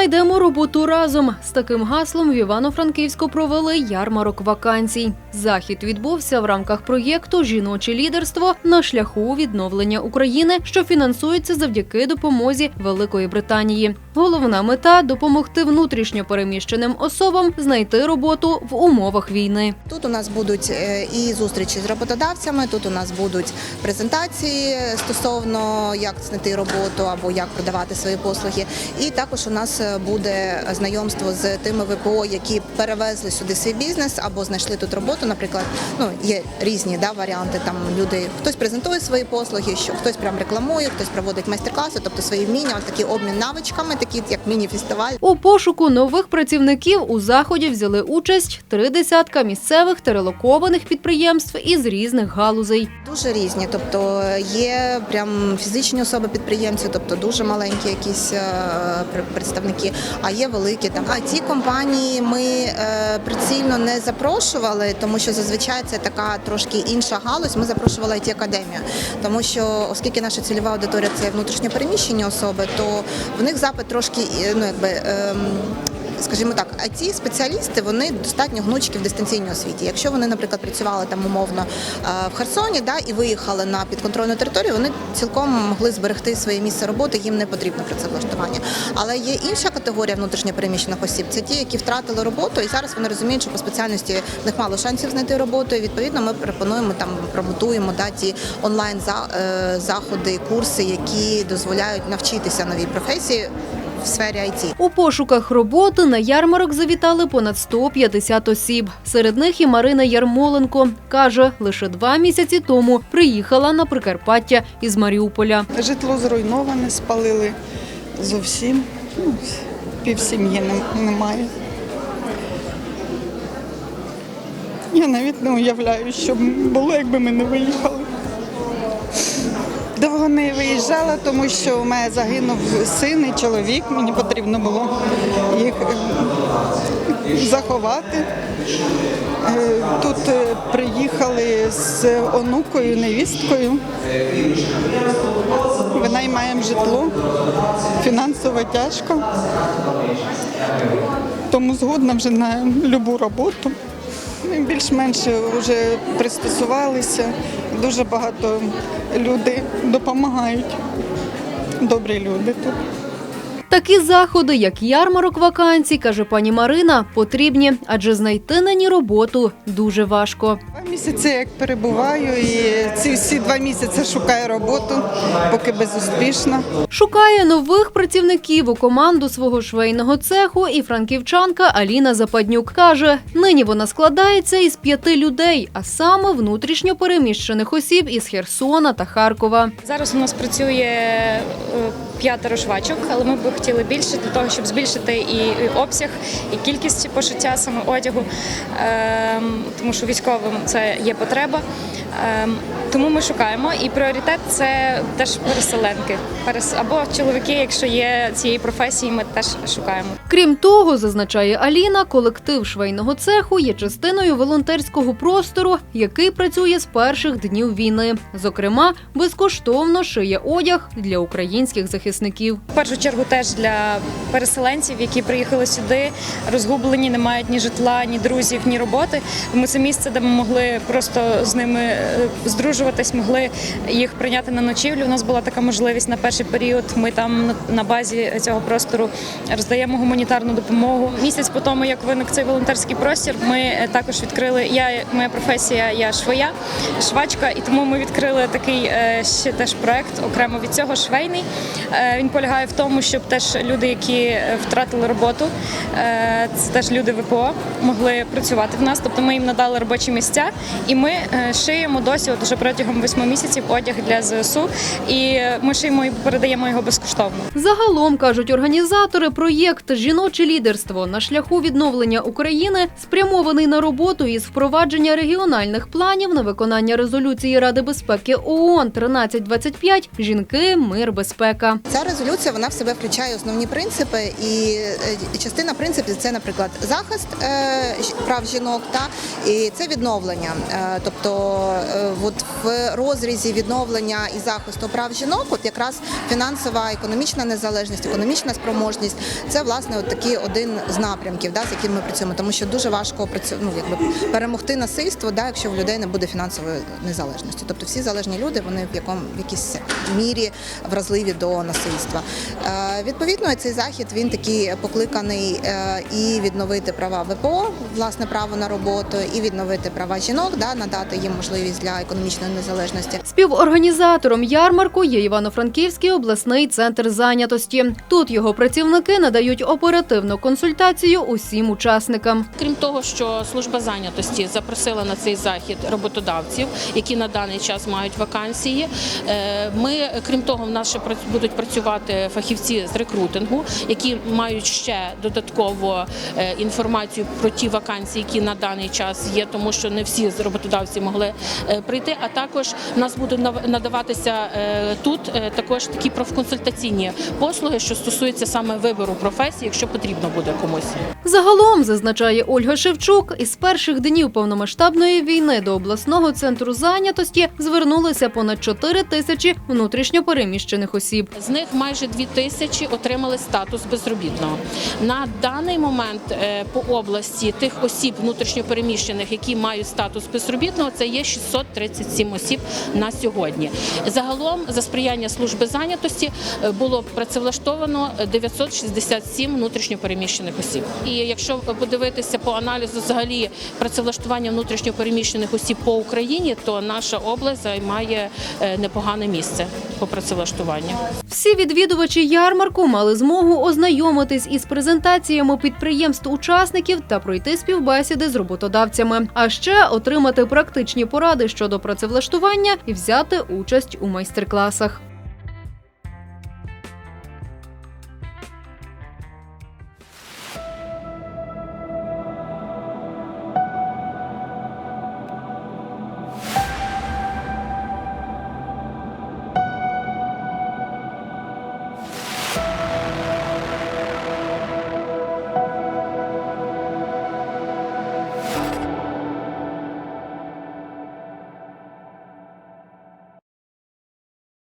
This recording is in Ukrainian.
Знайдемо роботу разом. З таким гаслом в Івано-Франківську провели ярмарок вакансій. Захід відбувся в рамках проєкту Жіноче лідерство на шляху відновлення України, що фінансується завдяки допомозі Великої Британії. Головна мета допомогти внутрішньо переміщеним особам знайти роботу в умовах війни. Тут у нас будуть е, і зустрічі з роботодавцями. Тут у нас будуть презентації стосовно як знайти роботу або як продавати свої послуги. І також у нас е, буде знайомство з тими ВПО, які перевезли сюди свій бізнес або знайшли тут роботу. Наприклад, ну є різні да, варіанти. Там люди хтось презентує свої послуги, що хтось прям рекламує, хтось проводить майстер-класи, тобто свої вміння, ось такий обмін навичками, такі як міні-фестиваль. У пошуку нових працівників у заході взяли участь три десятка місцевих та релокованих підприємств із різних галузей. Дуже різні, тобто є прям фізичні особи підприємці, тобто дуже маленькі якісь е, представники, а є великі там. А ті компанії ми е, прицільно не запрошували, тому що зазвичай це така трошки інша галузь. Ми запрошували it академію, тому що оскільки наша цільова аудиторія це внутрішньопереміщені особи, то в них запит трошки е, ну якби. ем, скажімо так, it спеціалісти вони достатньо гнучкі в дистанційній освіті. Якщо вони, наприклад, працювали там умовно е, в Херсоні, да і виїхали на підконтрольну територію, вони цілком могли зберегти своє місце роботи, їм не потрібно працевлаштування. Але є інша категорія внутрішньопереміщених осіб. Це ті, які втратили роботу, і зараз вони розуміють, що по спеціальності в них мало шансів знайти роботу. І відповідно ми пропонуємо там промотуємо да, ті онлайн е, заходи, курси, які дозволяють навчитися новій професії в сфері IT. У пошуках роботи на ярмарок завітали понад 150 осіб. Серед них і Марина Ярмоленко каже, лише два місяці тому приїхала на Прикарпаття із Маріуполя. Житло зруйноване, спалили зовсім. Ну, пів сім'ї нем- немає. Я навіть не уявляю, що було, якби ми не виїхали. Довго не виїжджала, тому що у мене загинув син і чоловік. Мені потрібно було їх е, заховати. Е, Тут е, приїхали з онукою, невісткою. Винаймаємо житло, фінансово тяжко, тому згодна вже на будь-яку роботу. Ми Більш-менш вже пристосувалися, дуже багато людей допомагають. Добрі люди тут. Такі заходи, як ярмарок вакансій, каже пані Марина, потрібні, адже знайти нині роботу дуже важко. Два місяці як перебуваю, і ці всі два місяці шукаю роботу, поки безуспішно. Шукає нових працівників у команду свого швейного цеху і франківчанка Аліна Западнюк каже, нині вона складається із п'яти людей, а саме внутрішньо переміщених осіб із Херсона та Харкова. Зараз у нас працює е, п'ятеро швачок, але ми б хотіли більше для того, щоб збільшити і обсяг, і кількість пошиття саме одягу, Ем, тому що військовим це є потреба. Ем, Тому ми шукаємо. І пріоритет це теж переселенки. Або чоловіки, якщо є цієї професії, ми теж шукаємо. Крім того, зазначає Аліна, колектив швейного цеху є частиною волонтерського простору, який працює з перших днів війни. Зокрема, безкоштовно шиє одяг для українських захисників. В першу чергу теж для переселенців, які приїхали сюди, розгублені, не мають ні житла, ні друзів, ні роботи. Тому це місце, де ми могли просто з ними е, здружуватись, могли їх прийняти на ночівлю. У нас була така можливість на перший період. Ми там на- на базі цього простору роздаємо гуманітарну допомогу. Місяць по тому, як виник цей волонтерський простір, ми е, також відкрили. Я моя професія, я швоя, швачка, і тому ми відкрили такий е, ще теж проект окремо від цього швейний. Е, Він полягає в тому, щоб теж люди, які е, втратили роботу, е, це теж люди ВПО, могли працювати в нас. Тобто ми їм надали робочі місця, і ми шиємо досі, от уже протягом восьми місяців одяг для ЗСУ. І ми шиємо і передаємо його безкоштовно. Загалом кажуть організатори, проєкт Жіноче лідерство на шляху відновлення України спрямований на роботу із впровадження регіональних планів на виконання резолюції Ради безпеки ООН 1325 Жінки, мир, безпека. Ця резолюція вона в себе включає основні принципи, і е, частина принципів це, наприклад, захист е, прав жінок, та і це відновлення. Е, Тобто от в розрізі відновлення і захисту прав жінок, от якраз фінансова економічна незалежність, економічна спроможність це власне от такий один з напрямків, да, з яким ми працюємо, тому що дуже важко ну, якби перемогти насильство, да, якщо в людей не буде фінансової незалежності. Тобто всі залежні люди вони в якому в якійсь мірі вразливі до насильства. Е, відповідно, цей захід він такий покликаний е, і відновити права ВПО, власне право на роботу, і відновити права жінок, да, надати їм можливість для економічної незалежності. Співорганізатором ярмарку є Івано-Франківський обласний центр зайнятості. Тут його працівники надають оперативну консультацію усім учасникам. Крім того, що служба зайнятості запросила на цей захід роботодавців, які на даний час мають вакансії. е, Ми, крім того, в нас ще будуть працювати фахівці з рекрутингу, які мають ще додатково е, інформацію про ті вакансії, які на даний час є, тому що не всі роботодавці могли е, прийти. А також в нас будуть надаватися е, тут також такі профконсультаційні послуги, що стосуються саме вибору професії, якщо потрібно буде комусь. Загалом, зазначає Ольга Шевчук, із перших днів повномасштабної війни до обласного центру зайнятості звернулися понад 4 тисячі внутрішньопереміщених осіб. Них майже дві тисячі отримали статус безробітного. На даний момент е, по області тих осіб внутрішньопереміщених, які мають статус безробітного, це є 637 осіб на сьогодні. Загалом за сприяння служби зайнятості е, було працевлаштовано 967 внутрішньопереміщених осіб. І якщо подивитися по аналізу взагалі працевлаштування внутрішньопереміщених осіб по Україні, то наша область займає е, непогане місце по працевлаштуванню. Всі відвідувачі ярмарку мали змогу ознайомитись із презентаціями підприємств-учасників та пройти співбесіди з роботодавцями, а ще отримати практичні поради щодо працевлаштування і взяти участь у майстер-класах.